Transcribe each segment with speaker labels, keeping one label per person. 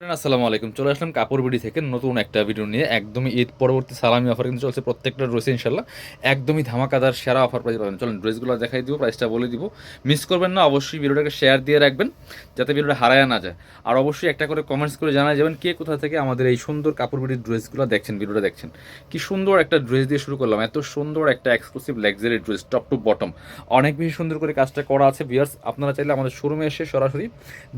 Speaker 1: আসসালামু আলাইকুম। চলে আসলাম কাপড় বিডি থেকে নতুন একটা ভিডিও নিয়ে। একদমই ঈদ পরবর্তী সালামি অফার কিন্তু চলছে প্রত্যেকটা ড্রেসে ইনশাল্লাহ একদমই ধামাকাদার সেরা অফার প্রাইস পাবেন। চলুন ড্রেসগুলো দেখাই দিব প্রাইসটা বলে দিব। মিস করবেন না, অবশ্যই ভিডিওটাকে শেয়ার দিয়ে রাখবেন, যাতে ভিডিওটা হারায় না যায়। আর অবশ্যই একটা করে কমেন্টস করে জানা যাবেন, কে কোথা থেকে আমাদের এই সুন্দর কাপড় বিডির ড্রেসগুলো দেখছেন, ভিডিওটা দেখছেন। কি সুন্দর একটা ড্রেস দিয়ে শুরু করলাম। এত সুন্দর একটা exclusive luxury dress top to bottom অনেক বেশি সুন্দর করে কাজটা করা আছে বিয়ার্স আপনারা চাইলে আমাদের শোরুমে এসে সরাসরি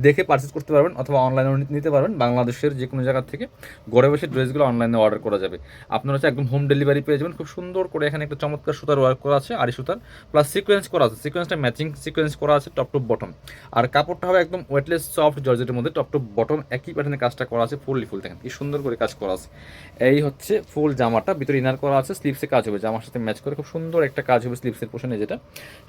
Speaker 1: দেখে পারচেস করতে পারবেন, অথবা অনলাইনেও নিতে পারবেন। বাংলাদেশের যে কোনো জায়গা থেকে। ঘরে বসে ড্রেসগুলো অনলাইনে অর্ডার করা যাবে। আপনারা হচ্ছে একদম হোম ডেলিভারি পেয়ে যাবেন। খুব সুন্দর করে এখানে একটা চমৎকার সুতার ওয়ার্ক করা আছে, আড়ি সুতার। প্লাস সিকোয়েন্স করা আছে। সিকোয়েন্সটা ম্যাচিং সিকোয়েন্স করা আছে টপ টু বটম আর কাপড়টা হবে একদম ওয়েটলেস সফট জর্জেটের মধ্যে টপ টু বটম একই প্যাটার্নে কাজটা করা আছে ফুললি ফুল দেখেন, কি সুন্দর করে কাজ করা আছে। এই হচ্ছে ফুল জামাটা, ভিতরে ইনার করা আছে স্লিপসে কাজ হবে। জামার সাথে ম্যাচ করে খুব সুন্দর একটা কাজ হবে স্লিপসের পোশনে যেটা।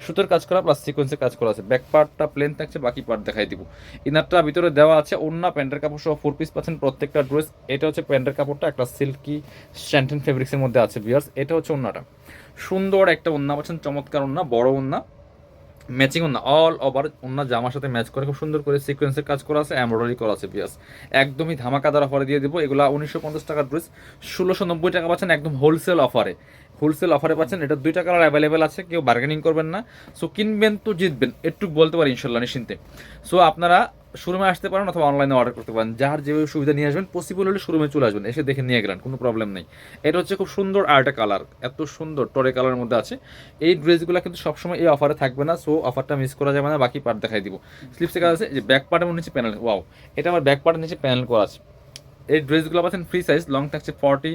Speaker 1: সুতোর কাজ করা প্লাস সিকোয়েন্সের কাজ করা আছে। ব্যাক পার্টটা প্লেন থাকছে, বাকি পার্ট দেখাই দিব। ইনারটা ভিতরে দেওয়া আছে অন্য প্যান্টের কাপড় সহ ফোর পিস পাচ্ছেন প্রত্যেকটা ড্রেস এটা হচ্ছে প্যান্টের কাপড়টা, একটা সিল্কি স্ট্যান্টেন ফেব্রিক্সের মধ্যে আছে বিয়ার্স এটা হচ্ছে ওন্নাটা। সুন্দর একটা ওন্না পাচ্ছেন, চমৎকার ওন্না, বড় ওন্না ম্যাচিং ওন্না অল ওভার ওন্না জামার সাথে ম্যাচ করে, খুব সুন্দর করে সিকোয়েন্সের কাজ করা আছে এমব্রয়ডারি করা আছে বিয়াস একদমই ধামাকাদার অফারে দিয়ে দেবো। এগুলো উনিশশো পঞ্চাশ টাকার ড্রেস ষোলোশো নব্বই টাকা পাচ্ছেন একদম হোলসেল অফারে হোলসেল অফারে পাচ্ছেন, এটা দুইটা কালার অ্যাভেলেবেল আছে, কেউ বার্গেনিং করবেন না। সো কিনবেন তো জিতবেন, একটু বলতে পারি ইনশাল্লাহ নিশ্চিন্তে। সো আপনারা শোরুমে আসতে পারেন অথবা অনলাইনে অর্ডার করতে পারেন। যার যেভাবে সুবিধা নিয়ে আসবেন পসিবল হলে শোরুমে চলে আসবেন, এসে দেখে নিয়ে গেলেন, কোনো প্রবলেম নেই। এটা হচ্ছে খুব সুন্দর আর্টা কালার এত সুন্দর টরে কালারের মধ্যে আছে। এই ড্রেসগুলো কিন্তু সবসময় এই অফারে থাকবে না সো অফারটা মিস করা যাবে না, বাকি পার্ট দেখাই দিব। স্লিপসে কাজ আছে যে ব্যাক পার্টের নিচে প্যানেল ওয়াও এটা আমার ব্যাক পার্টের নিচে প্যানেল করা আছে। এই ড্রেসগুলো পাচ্ছেন ফ্রি সাইজ লং থাকছে forty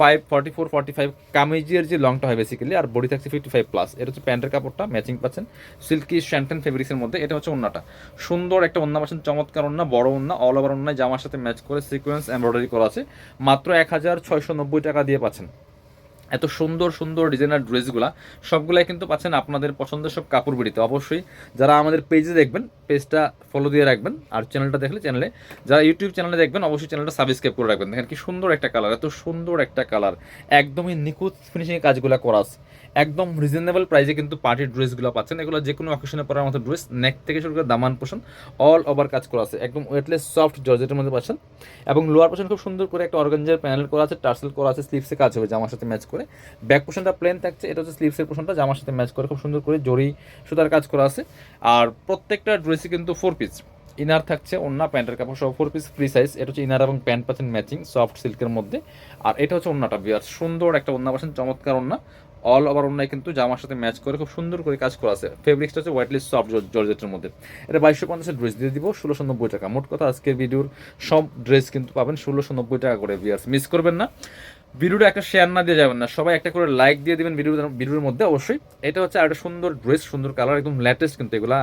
Speaker 1: five forty four forty five কামিজের যে লংটা হয় বেসিক্যালি আর বডি থাকছে ফিফটি ফাইভ প্লাস এটা হচ্ছে প্যান্টের কাপড়টা ম্যাচিং পাচ্ছেন। সিল্কি শ্যান্টেন ফেব্রিক্সের মধ্যে, এটা হচ্ছে ওন্নাটা। সুন্দর একটা ওন্না পাচ্ছেন, চমৎকার অন্য বড় ওন্না অল ওভার অন্য জামার সাথে ম্যাচ করে সিকোয়েন্স এমব্রয়ডারি করা আছে। মাত্র এক হাজার ছয়শো নব্বই টাকা দিয়ে পাচ্ছেন। এত সুন্দর সুন্দর ডিজাইনার ড্রেসগুলা সবগুলাই কিন্তু পাচ্ছেন আপনাদের পছন্দের সব কাপড় অবশ্যই যারা আমাদের পেজে দেখবেন পেজটা ফলো দিয়ে রাখবেন আর চ্যানেলটা দেখলে চ্যানেলে যারা ইউটিউব চ্যানেলে দেখবেন, অবশ্যই চ্যানেলটা সাবস্ক্রাইব করে রাখবেন। দেখেন কি সুন্দর একটা কালার এত সুন্দর একটা কালার একদমই নিখুঁত ফিনিশিংয়ে কাজগুলো করা আছে। একদম রিজনেবল প্রাইসে কিন্তু পার্টির ড্রেসগুলো পাচ্ছেন। এগুলো যে কোনো অকেশনে পরার মতো ড্রেস নেক থেকে শুরু করে দামান পোষণ অল ওভার কাজ করা আছে। একদম ওয়েটলেস সফট জর্জেটের মধ্যে পাচ্ছেন। এবং লোয়ার পোর্শন খুব সুন্দর করে একটা অর্গানজার প্যানেল করা আছে টার্সেল করা আছে স্লিপসে কাজ হবে, জামার সাথে ম্যাচ করে। ব্যাক পোর্শনটা প্লেন থাকছে, এটা হচ্ছে স্লিপসের পোর্শনটা জামার সাথে ম্যাচ করে খুব সুন্দর করে জড়ি সুতার কাজ করা আছে। আর প্রত্যেকটা ড্রেসই কিন্তু ফোর পিস ইনার থাকছে অন্য প্যান্টের কাপড় সব ফোর পিস ফ্রি সাইজ এটা হচ্ছে ইনার এবং প্যান্ট পাচ্ছেন ম্যাচিং সফট সিল্কের মধ্যে। আর এটা হচ্ছে অন্যটা বিয়ার সুন্দর একটা অন্য পাচ্ছেন, চমৎকার অন্য অল ওভার অন্যায় কিন্তু জামার সাথে ম্যাচ করে খুব সুন্দর করে কাজ করা আছে। ফেব্রিক্সটা হচ্ছে হোয়াইটলি সফট জর্জেটের মধ্যে। এটা বাইশশো পঞ্চাশের ড্রেস দিয়ে দিব, ষোলোশো নব্বই টাকা। মোট কথা আজকের ভিডিওর সব ড্রেস কিন্তু পাবেন ষোলোশো নব্বই টাকা করে বিয়ার্স মিস করবেন না। ভিডিওটা একটা শেয়ার না দিয়ে যাবেন না। সবাই একটা করে লাইক দিয়ে দিবেন ভিডিও ভিডিওর মধ্যে অবশ্যই। এটা হচ্ছে একটা সুন্দর ড্রেস সুন্দর কালার একদম লেটেস্ট কিন্তু এগুলা।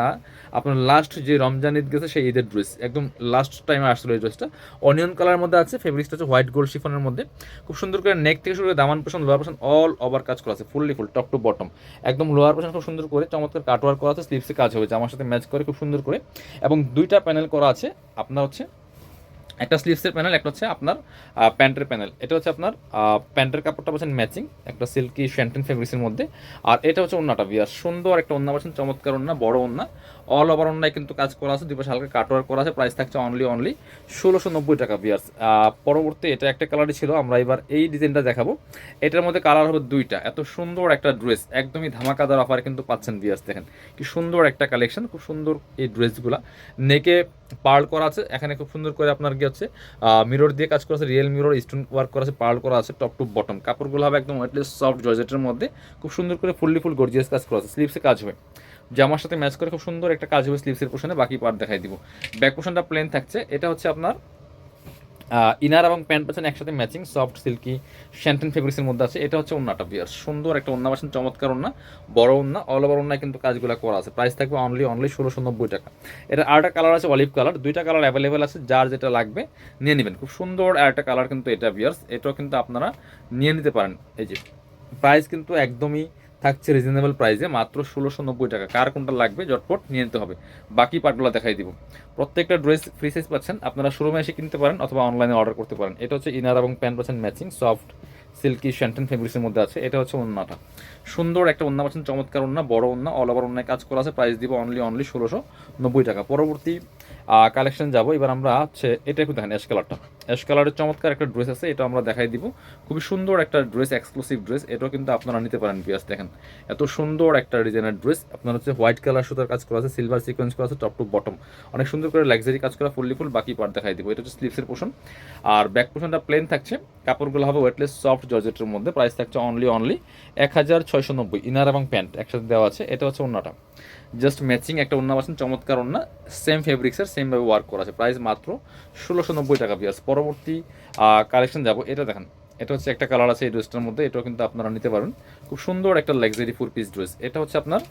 Speaker 1: আপনার লাস্ট যে রমজান ঈদ গেছে, সেই ঈদের ড্রেস একদম লাস্ট টাইমে আসছিল এই ড্রেসটা অনিয়ন কালার মধ্যে আছে ফেব্রিক্সটা হচ্ছে হোয়াইট গোল্ড শিফনের মধ্যে। খুব সুন্দর করে নেক থেকে শুরু করে দামান পোষণ লোয়ার পোষণ অল ওভার কাজ করা আছে fully full top to bottom একদম লোয়ার পোষণ খুব সুন্দর করে চমৎকার কাটওয়ার করা আছে স্লিপসে কাজ হবে আমার সাথে ম্যাচ করে খুব সুন্দর করে। এবং দুইটা প্যানেল করা আছে, আপনার হচ্ছে একটা স্লিভসের প্যানেল একটা হচ্ছে আপনার প্যান্টের প্যানেল এটা হচ্ছে আপনার প্যান্টের কাপড়টা বলছেন ম্যাচিং একটা সিল্কি শ্যান্টেন ফেব্রিক্সের মধ্যে। আর এটা হচ্ছে অন্যটা বিয়ার সুন্দর একটা অন্য পাচ্ছেন চমৎকার অন্য বড় অন্য অল ওভার অন্যায় কিন্তু কাজ করা আছে, দুই পাশে হালকা কাটওয়ার করা আছে প্রাইস থাকছে অনলি অনলি ষোলোশো নব্বই টাকা বিয়ার্স পরবর্তী এটা একটা কালারই ছিল, আমরা এবার এই ডিজাইনটা দেখাবো। এটার মধ্যে কালার হবে দুইটা, এত সুন্দর একটা ড্রেস একদমই ধামাকাদার অফার কিন্তু পাচ্ছেন বিয়ার্স দেখেন। কি সুন্দর একটা কালেকশন খুব সুন্দর এই ড্রেসগুলা নেকে পার্ল করা আছে, এখানে খুব সুন্দর করে আপনার কি হচ্ছে মিরর দিয়ে কাজ করা আছে রিয়েল মিরর স্টোন ওয়ার্ক করা আছে পার্ল করা আছে টপ টু বটম কাপড়গুলো হবে একদম ওয়েটলেস সফট জর্জেটের মধ্যে, খুব সুন্দর করে ফুললি ফুল গর্জিয়াস কাজ করা আছে স্লিপসে কাজ হবে। জামার সাথে ম্যাচ করে খুব সুন্দর একটা কাজ হবে স্লিপসের পোশনে বাকি পার্ট দেখাই দিব। ব্যাক পোশনটা প্লেন থাকছে। এটা হচ্ছে আপনার ইনার এবং প্যান্ট পাচ্ছেন একসাথে ম্যাচিং সফট সিল্কি শ্যান্টেন ফেব্রিক্সের মধ্যে আছে। এটা হচ্ছে অন্যটা বিয়ার সুন্দর একটা অন্য পাচ্ছেন চমৎকার অন্য বড় অন্য অল ওভার অন্যায় কিন্তু কাজগুলো করা আছে। প্রাইস থাকবে অনলি অনলি ষোলোশো নব্বই টাকা। এটা আরেকটা কালার আছে অলিভ কালার দুইটা কালার অ্যাভেলেবেল আছে, যার যেটা লাগবে নিয়ে নেবেন। খুব সুন্দর আরেকটা কালার কিন্তু এটা বিয়ার্স এটাও কিন্তু আপনারা নিয়ে নিতে পারেন। এই যে প্রাইস কিন্তু একদমই থাকছে রিজনেবল প্রাইসে মাত্র ষোলোশো নব্বই টাকা। কার কোনটা লাগবে, জটপট নিয়ে নিতে হবে। বাকি পার্টগুলো দেখাই দিব। প্রত্যেকটা ড্রেস ফ্রি সাইজ পাচ্ছেন, আপনারা শোরুমে এসে কিনতে পারেন অথবা অনলাইনে অর্ডার করতে পারেন। এটা হচ্ছে ইনার এবং প্যান্ট পাচ্ছেন ম্যাচিং সফট সিল্কি শ্যান্টেন ফেব্রিক্সের মধ্যে আছে। এটা হচ্ছে ওন্নাটা। সুন্দর একটা ওন্না পাচ্ছেন, চমৎকার ওন্না, বড় ওন্না অল ওভার ওন্নায় কাজ করা আছে। প্রাইস দিব অনলি অনলি ষোলোশো নব্বই টাকা। পরবর্তী কালেকশন যাব। এবার আমরা হচ্ছে, এটা একটু দেখেন অ্যাশ কালারটা অ্যাশ কালারের চমৎকার একটা ড্রেস আছে, এটা আমরা দেখাই দিব। খুবই সুন্দর একটা ড্রেস এক্সক্লুসিভ ড্রেস, এটাও কিন্তু আপনারা নিতে পারেন পিয়াস দেখেন। এত সুন্দর একটা ডিজাইনের ড্রেস, আপনার হচ্ছে হোয়াইট কালার সুতার কাজ করা আছে সিলভার সিকোয়েন্স করা আছে টপ টু বটম অনেক সুন্দর করে লাক্সারি কাজ করা ফুললি ফুল বাকি পার্ট দেখাই দিব। এটা হচ্ছে স্লিপসের পোষণ আর ব্যাক পোষণটা প্লেন থাকছে, কাপড়গুলো হবে ওয়েটলেস সফট জর্জেটের মধ্যে প্রাইস থাকছে অনলি অনলি এক হাজার ছয়শো নব্বই, ইনার এবং প্যান্ট একসাথে দেওয়া আছে, এটা হচ্ছে অন্যটা জাস্ট ম্যাচিং একটা অন্য পাচ্ছেন, চমৎকার অন্য সেম ফেব্রিক্সের সেমভাবে ওয়ার্ক করা আছে। প্রাইস মাত্র ষোলোশো নব্বই টাকা পিয়াস পরবর্তী কালেকশন যাব। এটা দেখেন, এটা হচ্ছে একটা কালার আছে এই ড্রেসটার মধ্যে, এটাও কিন্তু আপনারা নিতে পারেন খুব সুন্দর একটা লাক্সারি ফোর পিস ড্রেস এটা হচ্ছে আপনার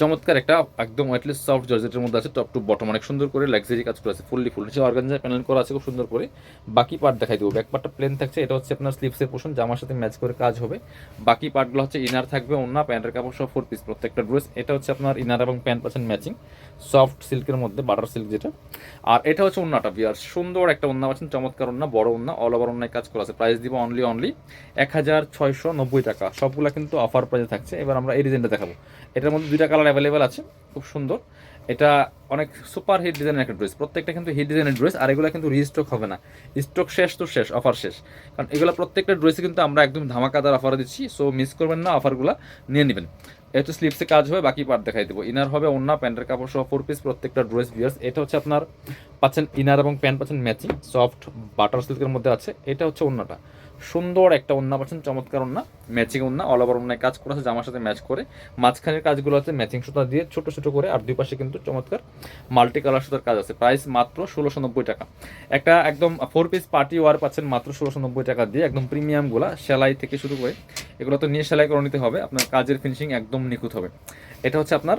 Speaker 1: চমৎকার একটা একদম ওয়েটলেস সফট জর্জেটের মধ্যে আছে টপ টু বটম অনেক সুন্দর করে লাক্সারি কাজ করা আছে ফুললি ফুল হচ্ছে অর্গানজা প্যানেল করা আছে, খুব সুন্দর করে। বাকি পার্ট দেখাই দেবো। ব্যাক পার্টটা প্লেন থাকছে, এটা হচ্ছে আপনার স্লিপসের পোষণ জামার সাথে ম্যাচ করে কাজ হবে। বাকি পার্টগুলো হচ্ছে ইনার থাকবে অন্য প্যান্টের কাপড় সব ফোর পিস প্রত্যেকটা ড্রেস এটা হচ্ছে আপনার ইনার এবং প্যান্ট পাচ্ছেন ম্যাচিং সফট সিল্কের মধ্যে বাটার সিল্ক যেটা। আর এটা হচ্ছে অন্যটা বিয়ার সুন্দর একটা অন্য পাচ্ছেন, চমৎকার অন্য বড় অন্য অল ওভার অন্যায় কাজ করা আছে। প্রাইস দিব অনলি অনলি এক হাজার ছয়শো নব্বই টাকা। সবগুলো কিন্তু অফার প্রাইসে থাকছে। এবার আমরা এই ডিজাইনটা দেখাবো। এটার মধ্যে দুইটা কালার অ্যাভেলেবেল আছে, খুব সুন্দর। এটা অনেক সুপার হিট ডিজাইনের একটা ড্রেস প্রত্যেকটা কিন্তু হিট ডিজাইনের ড্রেস আর এগুলো কিন্তু রিস্টক হবে না। স্টক শেষ তো শেষ অফার শেষ। কারণ এগুলো প্রত্যেকটা ড্রেসে কিন্তু আমরা একদম ধামাকাদার অফার দিচ্ছি সো মিস করবেন না অফারগুলো নিয়ে নেবেন। এটা স্লিপসে কাজ হবে, বাকি পার্ট দেখাই দেবো। ইনার হবে অন্য প্যান্টের কাপড় সহ ফোর পিস প্রত্যেকটা ড্রেস বিয়ার্স এটা হচ্ছে আপনার পাচ্ছেন ইনার এবং প্যান্ট পাচ্ছেন ম্যাচিং সফট বাটার সিল্কের মধ্যে আছে, এটা হচ্ছে অন্যটা সুন্দর একটা ওন্না পাচ্ছেন, চমৎকার ওন্না ম্যাচিং ওন্না অল ওভার ওন্নায় কাজ করা আছে, জামার সাথে ম্যাচ করে। মাঝখানের কাজগুলো আছে ম্যাচিং সুতা দিয়ে ছোট ছোট করে, আর দুই পাশে কিন্তু চমৎকার মাল্টি কালার সুতার কাজ আছে। প্রাইস মাত্র ষোলোশো নব্বই টাকা। একটা একদম ফোর পিস পার্টি ওয়ার পাচ্ছেন মাত্র ষোলোশো নব্বই টাকা দিয়ে, একদম প্রিমিয়ামগুলা সেলাই থেকে শুরু করে, এগুলো তো নিয়ে সেলাই করে নিতে হবে, আপনার কাজের ফিনিশিং একদম নিখুঁত হবে। এটা হচ্ছে আপনার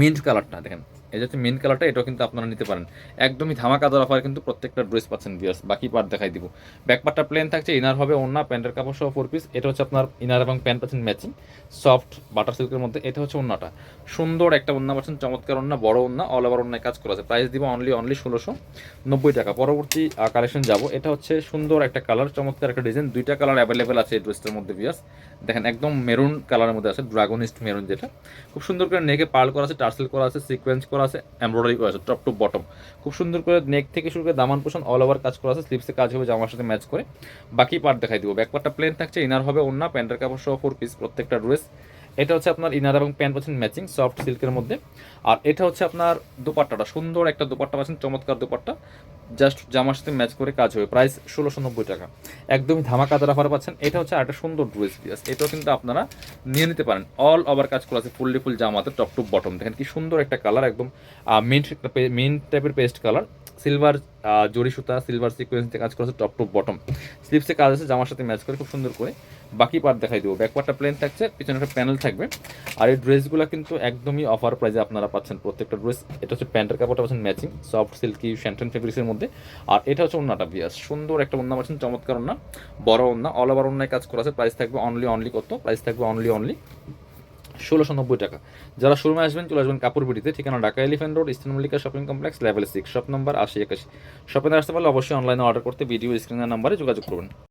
Speaker 1: মিন্ট কালারটা দেখেন। এই যে মেন কালারটা এটাও কিন্তু আপনারা নিতে পারেন। একদমই ধামাকাদার অফার কিন্তু প্রত্যেকটা ড্রেস পাচ্ছেন বিয়ার্স বাকি পার্ট দেখাই দিব। ব্যাক পার্টটা প্লেন থাকছে ইনার হবে ওন্না প্যান্টের কাপড় সহ ফোর পিস এটা হচ্ছে আপনার ইনার এবং প্যান্ট পাচ্ছেন ম্যাচিং সফট বাটার সিল্কের মধ্যে এটা হচ্ছে ওন্নাটা সুন্দর একটা ওন্না পাচ্ছেন, চমৎকার ওন্না বড় ওন্না অল ওভার ওন্নায় কাজ করা আছে। প্রাইস দিব অনলি অনলি ষোলোশো নব্বই টাকা। পরবর্তী কালেকশন যাব। এটা হচ্ছে সুন্দর একটা কালার চমৎকার একটা ডিজাইন দুইটা কালার অ্যাভেলেবেল আছে এই ড্রেসটার মধ্যে বিয়ার্স দেখেন, একদম মেরুন কালারের মধ্যে আছে ড্রাগনিস্ট মেরুন যেটা। খুব সুন্দর করে নেকে পার্ল করা আছে টার্সেল করা আছে সিকোয়েন্স করা আছে এমব্রয়ডারি করা আছে টপ টু বটম খুব সুন্দর করে নেক থেকে শুরু করে দামান পোষণ অল ওভার কাজ করা আছে স্লিপসে কাজ হবে, জামার সাথে ম্যাচ করে। বাকি পার্ট দেখাই দিব। ব্যাক পার্টটা প্লেন থাকছে ইনার হবে অন্য প্যান্টের কাপড় সহ ফোর পিস প্রত্যেকটা ড্রেস এটা হচ্ছে আপনার ইনার এবং প্যান্ট পাচ্ছেন ম্যাচিং সফট সিল্কের মধ্যে। আর এটা হচ্ছে আপনার দুপাট্টাটা, সুন্দর একটা দুপাট্টা পাচ্ছেন, চমৎকার দুপাট্টা। জাস্ট জামার সাথে ম্যাচ করে কাজ হবে। প্রাইস ষোলোশো নব্বই টাকা। একদমই ধামাকাদার অফার পাচ্ছেন। এটা হচ্ছে একটা সুন্দর ড্রেস পিয়াস এটাও কিন্তু আপনারা নিয়ে নিতে পারেন। অল ওভার কাজ করা আছে, ফুললি ফুল জামাতে টপ টু বটম দেখেন কি সুন্দর একটা কালার একদম মিন্ট মিন্ট টাইপের পেস্ট কালার সিলভার জরি সুতা, সিলভার সিকোয়েন্স কাজ করা আছে টপ টু বটম স্লিপসে কাজ আছে জামার সাথে ম্যাচ করে, খুব সুন্দর করে। বাকি পার্ট দেখাই দেবো। ব্যাক পার্টটা প্লেন থাকছে, পিছনে একটা প্যানেল থাকবে। আর এই ড্রেসগুলো কিন্তু একদমই অফার প্রাইসে আপনারা পাচ্ছেন। প্রত্যেকটা ড্রেস এটা হচ্ছে প্যান্টের কাপড়টা পাচ্ছেন ম্যাচিং সফট সিল্কি শ্যান্টেন ফেব্রিক্সের মধ্যে। আর এটা হচ্ছে অন্যটা বিয়াস। সুন্দর একটা অন্য পাচ্ছেন, চমৎকার অন্য বড় অন্য অল ওভার অন্যায় কাজ করা আছে। প্রাইস থাকবে অনলি অনলি কত? প্রাইস থাকবে অনলি অনলি ষোলোশো নব্বই টাকা। যারা শোরুমে আসবেন, চলে আসবেন কাপুর বিটিতে ঠিকানা Dhaka elephant road, eastern Mallika shopping complex, level six, shop number আশি একাশি। শপিং আসতে পারলে অবশ্যই অনলাইনে অর্ডার করতে ভিডিও স্ক্রিনের নাম্বারে যোগাযোগ করবেন।